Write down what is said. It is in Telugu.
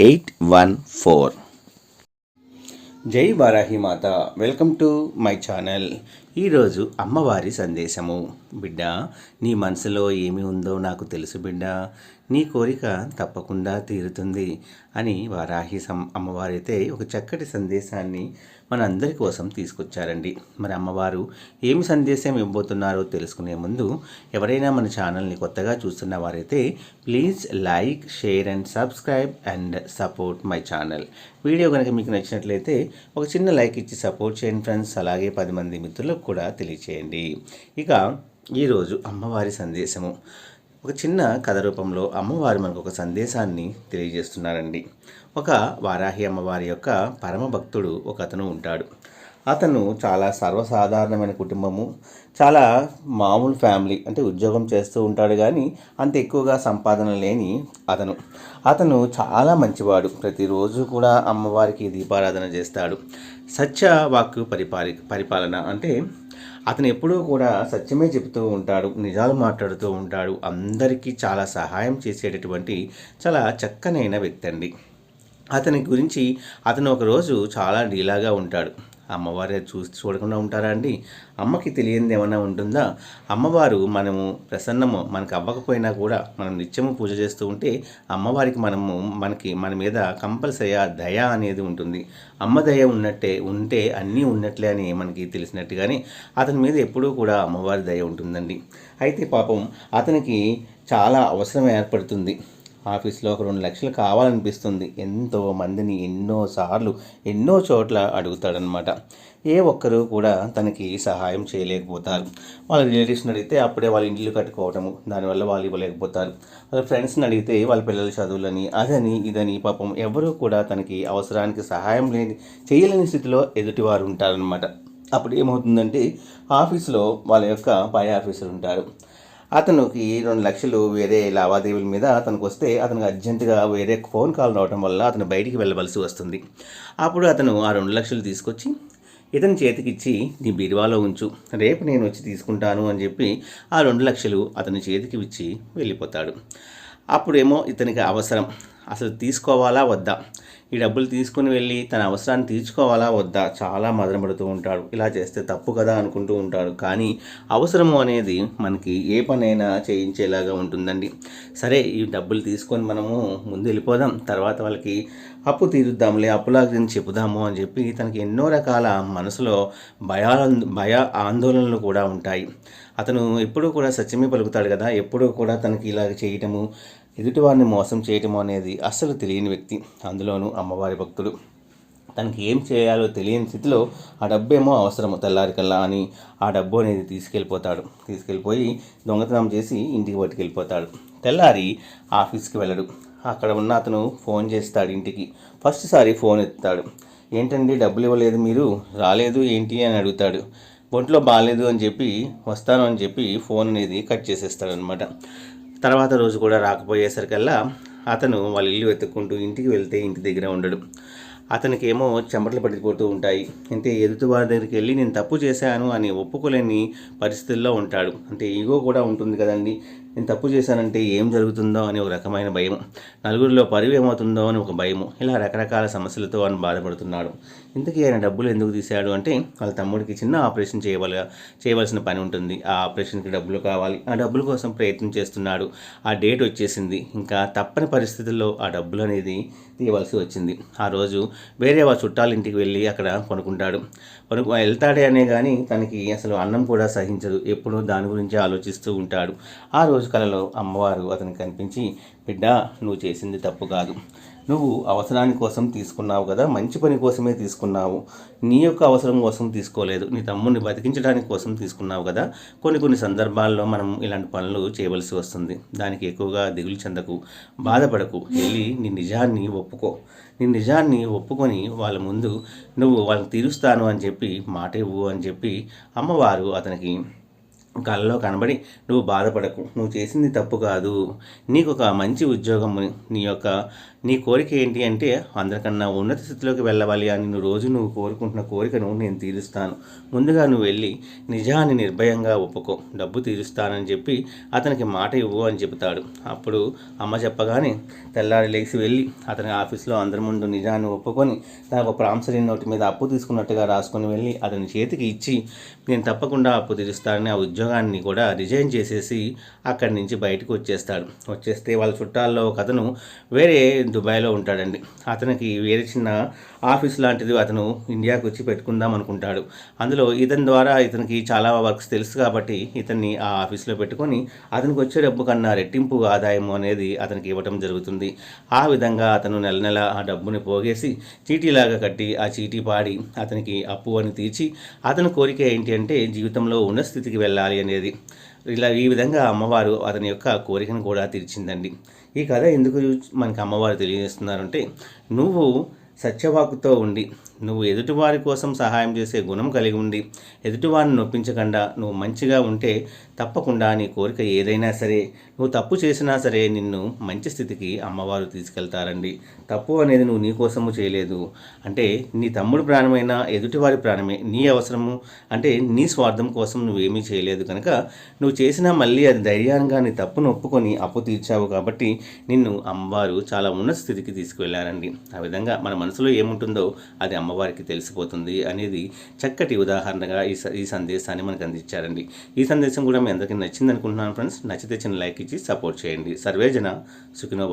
eight one four. జై Varahi Mata. Welcome to my channel. ఈరోజు అమ్మవారి సందేశము. బిడ్డ నీ మనసులో ఏమి ఉందో నాకు తెలుసు బిడ్డ. నీ కోరిక తప్పకుండా తీరుతుంది అని వారాహి సం అమ్మవారైతే ఒక చక్కటి సందేశాన్ని మన అందరి కోసం తీసుకొచ్చారండి. మరి అమ్మవారు ఏమి సందేశం ఇవ్వబోతున్నారో తెలుసుకునే ముందు ఎవరైనా మన ఛానల్ని కొత్తగా చూస్తున్న వారైతే please like share and subscribe and support my channel. Video కనుక మీకు నచ్చినట్లయితే ఒక చిన్న లైక్ ఇచ్చి సపోర్ట్ చేయండి ఫ్రెండ్స్. అలాగే పది మంది మిత్రులకు కూడా తెలియచేయండి. ఇక ఈరోజు అమ్మవారి సందేశము. ఒక చిన్న కథ రూపంలో అమ్మవారు మనకు ఒక సందేశాన్ని తెలియజేస్తున్నారండి. ఒక వారాహి అమ్మవారి యొక్క పరమ భక్తుడు ఒక అతను ఉంటాడు. అతను చాలా సర్వసాధారణమైన కుటుంబము చాలా మామూలు ఫ్యామిలీ అంటే ఉద్యోగం చేస్తూ ఉంటాడు కానీ అంత ఎక్కువగా సంపాదన లేని అతను. అతను చాలా మంచివాడు. ప్రతిరోజు కూడా అమ్మవారికి దీపారాధన చేస్తాడు. సత్య వాక్కు పరిపాలి పరిపాలన అంటే అతను ఎప్పుడూ కూడా సత్యమే చెబుతూ ఉంటాడు నిజాలు మాట్లాడుతూ ఉంటాడు. అందరికీ చాలా సహాయం చేసేటటువంటి చాలా చక్కనైన వ్యక్తి అండి. అతని గురించి అతను ఒకరోజు చాలా డీలాగా ఉంటాడు. అమ్మవారే చూసి చూడకుండా ఉంటారా అండి? అమ్మకి తెలియంది ఏమైనా ఉంటుందా? అమ్మవారు మనము ప్రసన్నము మనకు అవ్వకపోయినా కూడా మనం నిత్యము పూజ చేస్తూ ఉంటే అమ్మవారికి మనము మనకి మన మీద కంపల్సరీ ఆ దయ అనేది ఉంటుంది. అమ్మ దయ ఉన్నట్టే ఉంటే అన్నీ ఉన్నట్లే అని మనకి తెలిసినట్టుగానే అతని మీద ఎప్పుడూ కూడా అమ్మవారి దయ ఉంటుందండి. అయితే పాపం అతనికి చాలా అవసరం ఏర్పడుతుంది. ఆఫీస్లో ఒక రెండు లక్షలు కావాలనిపిస్తుంది. ఎంతో మందిని ఎన్నో సార్లు ఎన్నో చోట్ల అడుగుతాడనమాట ఏ ఒక్కరు కూడా తనకి సహాయం చేయలేకపోతారు. వాళ్ళ రిలేటివ్స్ని అడిగితే అప్పుడే వాళ్ళ ఇండ్లు కట్టుకోవటము దానివల్ల వాళ్ళు ఇవ్వలేకపోతారు. వాళ్ళ ఫ్రెండ్స్ని అడిగితే వాళ్ళ పిల్లల చదువులని అదని ఇదని పాపం ఎవరూ కూడా తనకి అవసరానికి సహాయం లేని చేయలేని స్థితిలో ఎదుటివారు ఉంటారనమాట అప్పుడు ఏమవుతుందంటే ఆఫీస్లో వాళ్ళ యొక్క పై ఆఫీసర్ ఉంటారు. అతనికి రెండు లక్షలు వేరే లావాదేవీల మీద అతనికి వస్తే అతనికి అర్జెంటుగా వేరే ఫోన్ కాల్ రావడం వల్ల అతను బయటికి వెళ్ళవలసి వస్తుంది. అప్పుడు అతను ఆ రెండు లక్షలు తీసుకొచ్చి ఇతని చేతికిచ్చి నీ బీరువాలో ఉంచు. రేపు నేను వచ్చి తీసుకుంటాను అని చెప్పి ఆ రెండు లక్షలు అతని చేతికి ఇచ్చి వెళ్ళిపోతాడు. అప్పుడేమో ఇతనికి అవసరం. అసలు తీసుకోవాలా వద్దా? ఈ డబ్బులు తీసుకుని వెళ్ళి తన అవసరాన్ని తీర్చుకోవాలా వద్దా? చాలా మదనపడుతూ ఉంటాడు. ఇలా చేస్తే తప్పు కదా అనుకుంటూ ఉంటాడు. కానీ అవసరము అనేది మనకి ఏ పనైనా చేయించేలాగా ఉంటుందండి. సరే ఈ డబ్బులు తీసుకొని మనము ముందు వెళ్ళిపోదాం. తర్వాత వాళ్ళకి అప్పు తీరుద్దాంలే అప్పుల గురించి చెబుదాము అని చెప్పి తనకి ఎన్నో రకాల మనసులో భయాల భయ ఆందోళనలు కూడా ఉంటాయి. అతను ఎప్పుడూ కూడా సత్యమే పలుకుతాడు కదా. ఎప్పుడూ కూడా తనకి ఇలా చేయటము ఎదుటివారిని మోసం చేయటమో అనేది అస్సలు తెలియని వ్యక్తి. అందులోనూ అమ్మవారి భక్తుడు తనకి ఏం చేయాలో తెలియని స్థితిలో ఆ డబ్బు ఏమో అవసరము తెల్లారికల్లా అని ఆ డబ్బు అనేది తీసుకెళ్ళిపోతాడు. తీసుకెళ్ళిపోయి దొంగతనం చేసి ఇంటికి పట్టుకెళ్ళిపోతాడు. తెల్లారి ఆఫీస్కి వెళ్ళడు. అక్కడ ఉన్న అతను ఫోన్ చేస్తాడు ఇంటికి. ఫస్ట్ సారి ఫోన్ ఎత్తుతాడు. ఏంటండి డబ్బులు ఇవ్వలేదు మీరు? రాలేదు ఏంటి? అని అడుగుతాడు. ఒంట్లో బాగాలేదు అని చెప్పి వస్తాను అని చెప్పి ఫోన్ అనేది కట్ చేసేస్తాడనమాట తర్వాత రోజు కూడా రాకపోయేసరికల్లా అతను వాళ్ళ ఇల్లు వెతుక్కుంటూ ఇంటికి వెళ్తే ఇంటి దగ్గర ఉండడు. అతనికి ఏమో చెమటలు పడిపోతూ ఉంటాయి. అంటే ఎదుటి వారి దగ్గరికి వెళ్ళి నేను తప్పు చేశాను అని ఒప్పుకోలేని పరిస్థితుల్లో ఉంటాడు. అంటే ఈగో కూడా ఉంటుంది కదండి. నేను తప్పు చేశానంటే ఏం జరుగుతుందో అని ఒక రకమైన భయం. నలుగురిలో పరువు ఏమవుతుందో అని ఒక భయము. ఇలా రకరకాల సమస్యలతో ఆయన బాధపడుతున్నాడు. ఇంతకీ ఆయన డబ్బులు ఎందుకు తీశాడు అంటే వాళ్ళ తమ్ముడికి చిన్న ఆపరేషన్ చేయవల చేయవలసిన పని ఉంటుంది. ఆ ఆపరేషన్కి డబ్బులు కావాలి. ఆ డబ్బుల కోసం ప్రయత్నం చేస్తున్నాడు. ఆ డేట్ వచ్చేసింది. ఇంకా తప్పని పరిస్థితుల్లో ఆ డబ్బులు అనేది తీయవలసి వచ్చింది. ఆ రోజు వేరే వాళ్ళ చుట్టాల ఇంటికి వెళ్ళి అక్కడ కొనుక్కుంటాడు. కొనుక్కు వెళ్తాడే అనే కానీ తనకి అసలు అన్నం కూడా సహించదు. ఎప్పుడూ దాని గురించి ఆలోచిస్తూ ఉంటాడు. ఆ రోజు కలలో అమ్మవారు అతనికి కనిపించి బిడ్డ నువ్వు చేసింది తప్పు కాదు. నువ్వు అవసరాని కోసం తీసుకున్నావు కదా మంచి పని కోసమే తీసుకున్నావు. నీ యొక్క అవసరం కోసం తీసుకోలేదు. నీ తమ్ముడిని బతికించడానికి కోసం తీసుకున్నావు కదా. కొన్ని కొన్ని సందర్భాల్లో మనం ఇలాంటి పనులు చేయవలసి వస్తుంది. దానికి ఎక్కువగా దిగులు చెందకు బాధపడకు. వెళ్ళి నీ నిజాన్ని ఒప్పుకో. నీ నిజాన్ని ఒప్పుకొని వాళ్ళ ముందు నువ్వు వాళ్ళని తీరుస్తాను అని చెప్పి మాట ఇవ్వు అని చెప్పి అమ్మవారు అతనికి కళ్ళలో కనబడి నువ్వు బాధపడకు. నువ్వు చేసింది తప్పు కాదు. నీకు ఒక మంచి ఉద్యోగం నీ యొక్క నీ కోరిక ఏంటి అంటే అందరికన్నా ఉన్నత స్థితిలోకి వెళ్ళవాలి అని నువ్వు రోజు నువ్వు కోరుకుంటున్న కోరికను నేను తీరుస్తాను. ముందుగా నువ్వు వెళ్ళి నిజాన్ని నిర్భయంగా ఒప్పుకో. డబ్బు తీరుస్తానని చెప్పి అతనికి మాట ఇవ్వు అని చెబుతాడు. అప్పుడు అమ్మ చెప్పగానే తెల్లారి లేచి వెళ్ళి అతని ఆఫీస్లో అందరి ముందు నిజాన్ని ఒప్పుకొని తన ఒక ప్రాంసరీ నోటి మీద అప్పు తీసుకున్నట్టుగా రాసుకొని వెళ్ళి అతని చేతికి ఇచ్చి నేను తప్పకుండా అప్పు తీరుస్తానని ఆ ఉద్యోగాన్ని కూడా రిజైన్ చేసేసి అక్కడి నుంచి బయటకు వచ్చేస్తాడు. వచ్చేస్తే వాళ్ళ చుట్టాల్లో ఒక అతను వేరే దుబాయ్లో ఉంటాడండి. అతనికి వేరే చిన్న ఆఫీస్ లాంటిది అతను ఇండియాకు వచ్చి పెట్టుకుందాం అనుకుంటాడు. అందులో ఇతని ద్వారా ఇతనికి చాలా వర్క్స్ తెలుసు కాబట్టి ఇతన్ని ఆ ఆఫీస్లో పెట్టుకొని అతనికి వచ్చే డబ్బు కన్నా రెట్టింపు ఆదాయం అనేది అతనికి ఇవ్వటం జరుగుతుంది. ఆ విధంగా అతను నెల నెల ఆ డబ్బుని పోగేసి చీటీలాగా కట్టి ఆ చీటీ పాడి అతనికి అప్పు అని తీర్చి అతని కోరిక ఏంటి అంటే జీవితంలో ఉన్న స్థితికి వెళ్ళాలి అనేది. ఇలా ఈ విధంగా అమ్మవారు అతని యొక్క కోరికను కూడా తీర్చిందండి. ఈ కథ ఎందుకు మనకి అమ్మవారు తెలియజేస్తున్నారంటే నువ్వు సత్యవాకుతో ఉండి నువ్వు ఎదుటివారి కోసం సహాయం చేసే గుణం కలిగి ఉండి ఎదుటివారిని నొప్పించకుండా నువ్వు మంచిగా ఉంటే తప్పకుండా నీ కోరిక ఏదైనా సరే నువ్వు తప్పు చేసినా సరే నిన్ను మంచి స్థితికి అమ్మవారు తీసుకెళ్తారండి. తప్పు అనేది నువ్వు నీ కోసము చేయలేదు. అంటే నీ తమ్ముడు ప్రాణమైన ఎదుటివారి ప్రాణమే నీ అవసరము అంటే నీ స్వార్థం కోసం నువ్వేమీ చేయలేదు కనుక నువ్వు చేసినా మళ్ళీ అది ధైర్యంగా నీ తప్పును ఒప్పుకొని అప్పు తీర్చావు కాబట్టి నిన్ను అమ్మవారు చాలా ఉన్నత స్థితికి తీసుకువెళ్ళారండి ఆ విధంగా మన మనసులో ఏముంటుందో అది అమ్మవారికి తెలిసిపోతుంది అనేది చక్కటి ఉదాహరణగా ఈ స- ఈ సందేశాన్ని మనకు అందించారండి. ఈ సందేశం కూడా మీ అందరికీ నచ్చింది అనుకుంటున్నాను ఫ్రెండ్స్. నచ్చితే చిన్న లైక్ ఇచ్చి సపోర్ట్ చేయండి. సర్వేజన సుఖినో